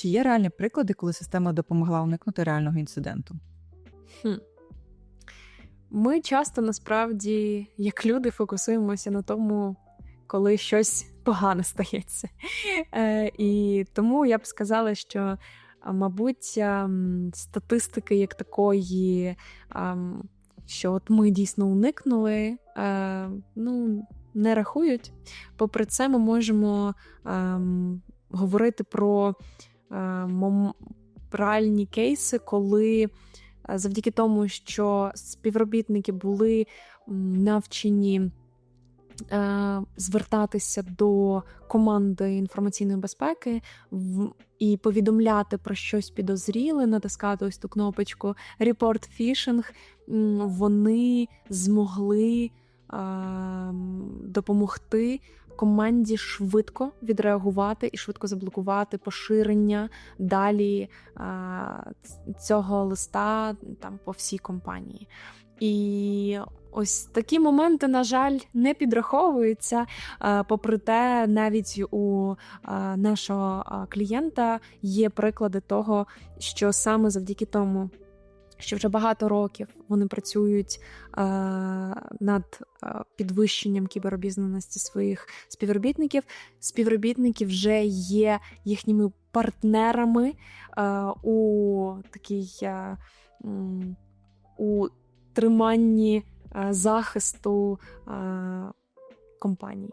Чи є реальні приклади, коли система допомогла уникнути реального інциденту? Хм. Ми часто насправді, як люди, фокусуємося на тому, коли щось погане стається. Е, і тому я б сказала, що, мабуть, ем, статистики як такої, ем, що от ми дійсно уникнули, е, ну, не рахують. Попри це, ми можемо ем, говорити про реальні кейси, коли е, завдяки тому, що співробітники були навчені е, звертатися до команди інформаційної безпеки і повідомляти про щось підозріле, натискати ось ту кнопочку Report Phishing, вони змогли е, допомогти команді швидко відреагувати і швидко заблокувати поширення далі цього листа там по всій компанії. І ось такі моменти, на жаль, не підраховуються. Попри те, навіть у нашого клієнта є приклади того, що саме завдяки тому. Що вже багато років вони працюють е, над е, підвищенням кіберобізнаності своїх співробітників. Співробітники вже є їхніми партнерами е, у такій е, у триманні е, захисту е, компанії.